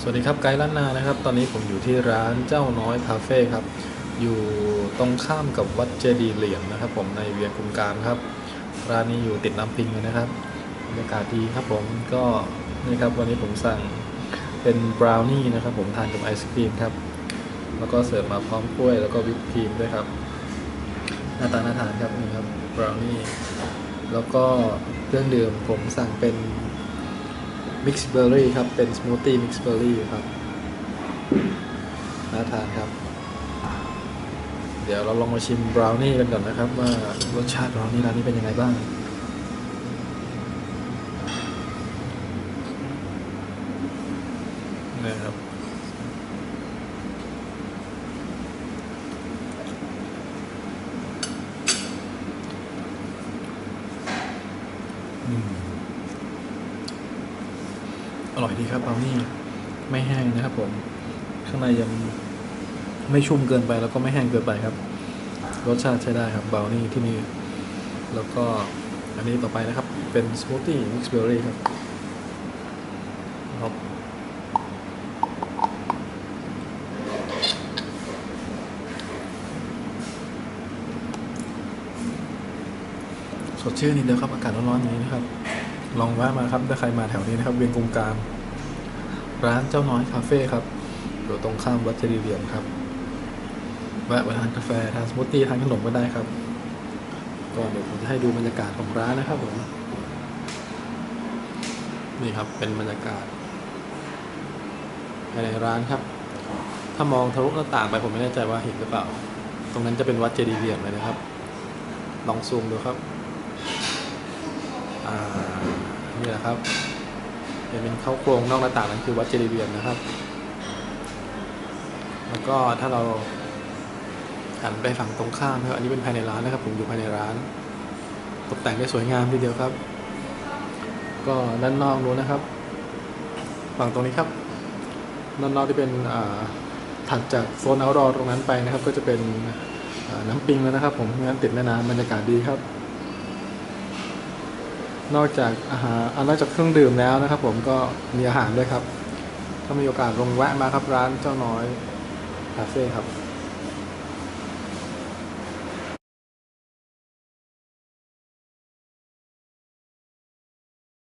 สวัสดีครับไกด์ล้านนานะครับ ตอนนี้ผมอยู่ที่ร้านเจ้าน้อยคาเฟ่ครับ อยู่ตรงข้ามกับวัดเจดีเหรียญนะครับ ผมในเวียงกุมการครับ ร้านนี้อยู่ติดน้ำปิงเลยนะครับบรรยากาศดีครับผมก็นี่ครับวันนี้ผมสั่งเป็นบราวนี่นะครับ ผมทานกับไอศครีมครับ แล้วก็เสิร์ฟมาพร้อมกล้วยแล้วก็วิปครีมด้วยครับหน้าตาน่าทานครับนี่ครับบราวนี่แล้วก็เครื่องดื่มผมสั่งเป็น มิกซ์เบอร์รี่ครับ เป็นสมูทตี้มิกซ์เบอร์รี่ครับ น่าทานครับ เดี๋ยวเราลองมาชิมบราวนี่กันก่อนนะครับ ว่ารสชาติบราวนี่ร้านนี้เป็นยังไงบ้างนี่ครับอืม อร่อยดีครับบราวนี่ไม่แห้งนะครับผม ข้างในยังไม่ชุ่มเกินไปแล้วก็ไม่แห้งเกินไปครับ รสชาติใช้ได้ครับบราวนี่ที่นี่แล้วก็อันนี้ต่อไปนะครับ เป็นสมูทตี้มิกซ์เบอร์รี่ครับครับสดชื่นนิดเดียวครับ อากาศร้อนๆอย่างนี้นะครับ ลองแวะมาครับถ้าใครมาแถวนี้นะครับ เวียงกุมการร้านเจ้าน้อยคาเฟ่ครับอยู่ตรงข้ามวัดเจดีย์เหลี่ยมครับ แวะมาทานกาแฟทานสมูทตี้ทานขนมก็ได้ครับก็เดี๋ยวผมจะให้ดูบรรยากาศของร้านนะครับผมนี่ครับเป็นบรรยากาศภายในร้านครับ ถ้ามองทะลุหน้าต่างไปผมไม่แน่ใจว่าเห็นหรือเปล่า ตรงนั้นจะเป็นวัดเจดีย์เหลี่ยมเลยนะครับ ลองซูมดูครับอ่า นี่แหละครับเป็นเข้าโครงนอกหน้าต่างนั้นคือวัดเจดีย์เหลี่ยมนะครับ แล้วก็ถ้าเราหันไปฝั่งตรงข้ามนะครับอันนี้เป็นภายในร้านนะครับ ผมอยู่ภายในร้าน ตกแต่งได้สวยงามทีเดียวครับ ก็ด้านนอกนู้นนะครับ ฝั่งตรงนี้ครับด้านนอกที่เป็นอ่าถัดจากโซนเอารอตรงนั้นไปนะครับ ก็จะเป็นน้ำปิงแล้วนะครับ ผมงั้นติดแม่น้ำบรรยากาศดีครับ นอกจากอาหารอนอกจากเครื่องดื่มแล้วนะครับ ผมก็มีอาหารด้วยครับ ถ้ามีโอกาสลงแวะมาครับร้านเจ้าน้อยคาเฟ่ครับ